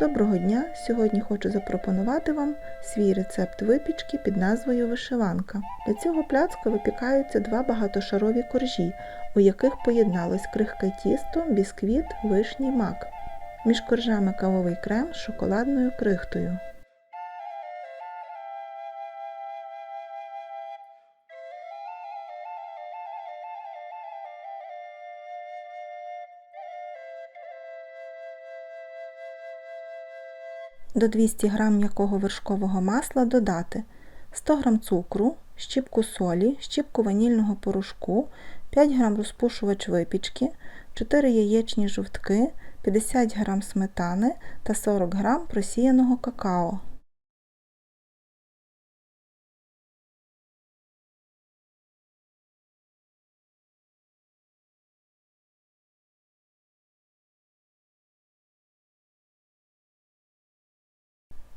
Доброго дня! Сьогодні хочу запропонувати вам свій рецепт випічки під назвою вишиванка. Для цього пляцка випікаються два багатошарові коржі, у яких поєдналось крихке тісто, бісквіт, вишній мак. Між коржами кавовий крем з шоколадною крихтою. До 200 г м'якого вершкового масла додати 100 г цукру, щіпку солі, щіпку ванільного порошку, 5 г розпушувач випічки, 4 яєчні жовтки, 50 г сметани та 40 г просіяного какао.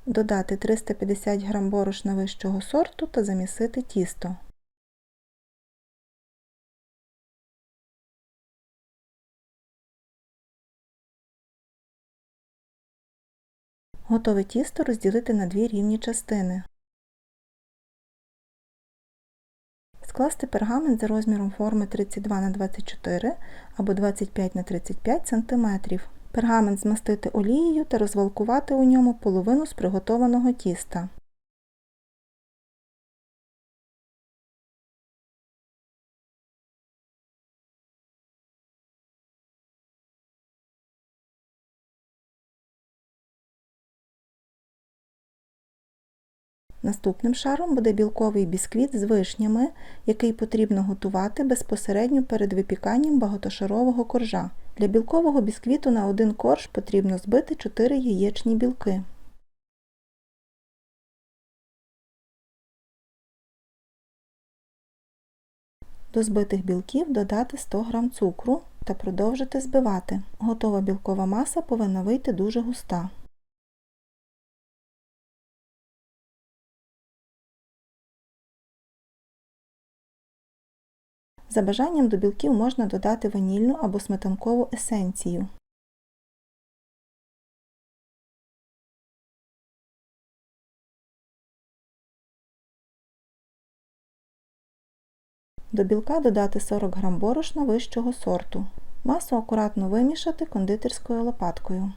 Додати 350 г борошна вищого сорту та замісити тісто. Готове тісто розділити на дві рівні частини. Скласти пергамент за розміром форми 32 на 24 або 25 на 35 см. Пергамент змастити олією та розвалкувати у ньому половину з приготованого тіста. Наступним шаром буде білковий бісквіт з вишнями, який потрібно готувати безпосередньо перед випіканням багатошарового коржа. Для білкового бісквіту на один корж потрібно збити 4 яєчні білки. До збитих білків додати 100 г цукру та продовжити збивати. Готова білкова маса повинна вийти дуже густа. За бажанням до білків можна додати ванільну або сметанкову есенцію. До білка додати 40 г борошна вищого сорту. Масу акуратно вимішати кондитерською лопаткою.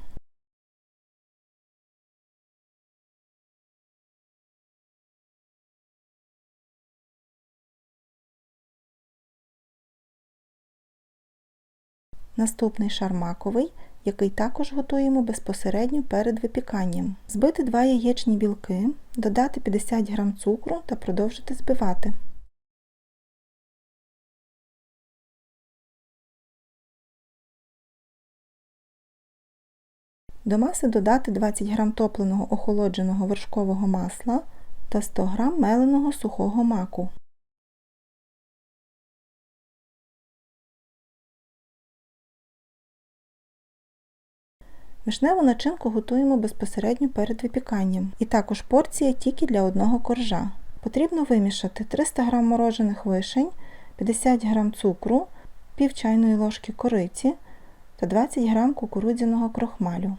Наступний шар маковий, який також готуємо безпосередньо перед випіканням. Збити 2 яєчні білки, додати 50 г цукру та продовжити збивати. До маси додати 20 г топленого охолодженого вершкового масла та 100 г меленого сухого маку. Вишневу начинку готуємо безпосередньо перед випіканням. І також порція тільки для одного коржа. Потрібно вимішати 300 г морожених вишень, 50 г цукру, пів чайної ложки кориці та 20 г кукурудзяного крохмалю.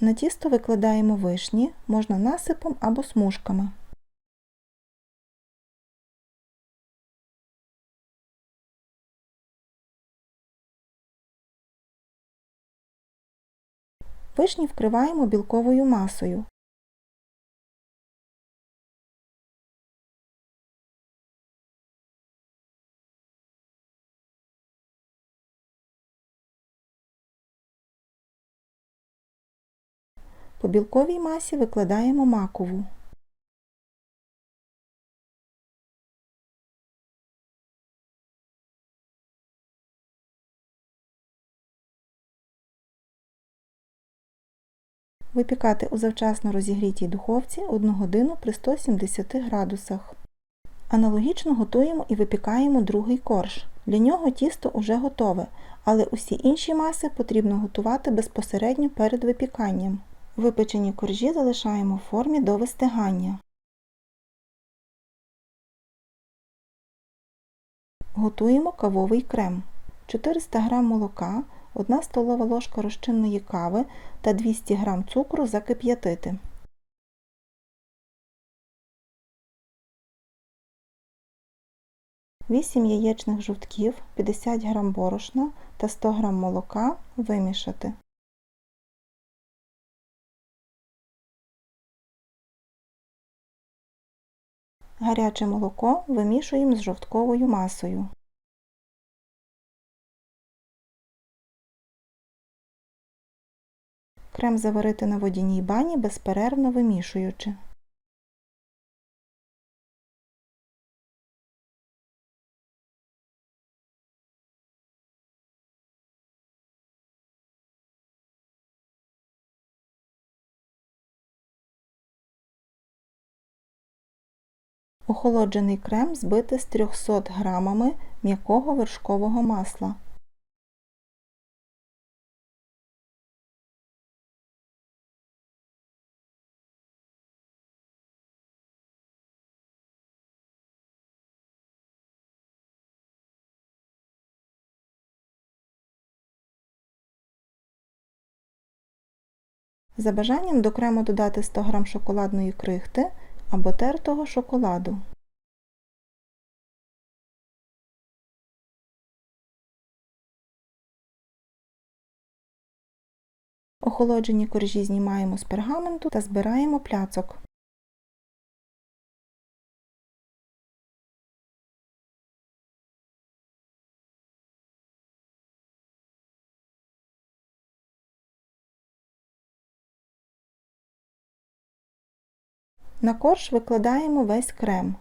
На тісто викладаємо вишні, можна насипом або смужками. Вишні вкриваємо білковою масою. По білковій масі викладаємо макову. Випікати у завчасно розігрітій духовці 1 годину при 170 градусах. Аналогічно готуємо і випікаємо другий корж. Для нього тісто уже готове, але усі інші маси потрібно готувати безпосередньо перед випіканням. Випечені коржі залишаємо в формі до вистигання. Готуємо кавовий крем. 400 г молока, 1 столова ложка розчинної кави та 200 г цукру закип'ятити. Вісім яєчних жовтків, 50 г борошна та 100 г молока вимішати. Гаряче молоко вимішуємо з жовтковою масою. Крем заварити на водяній бані безперервно вимішуючи. Охолоджений крем збити з 300 грамами м'якого вершкового масла. За бажанням до крему додати 100 г шоколадної крихти або тертого шоколаду. Охолоджені коржі знімаємо з пергаменту та збираємо пляцок. На корж викладаємо весь крем.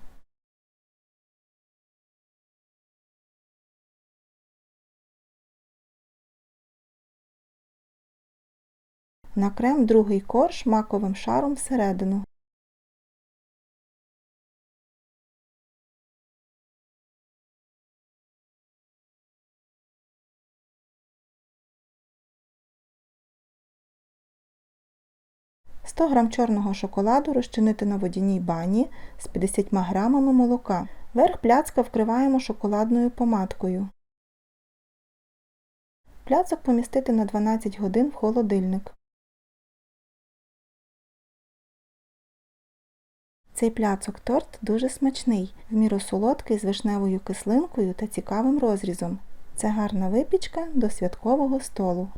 На крем другий корж маковим шаром всередину. Сто г чорного шоколаду розчинити на водяній бані з 50 г молока. Верх пляцка вкриваємо шоколадною помадкою. Пляцок помістити на 12 годин в холодильник. Цей пляцок торт дуже смачний, в міру солодкий з вишневою кислинкою та цікавим розрізом. Це гарна випічка до святкового столу.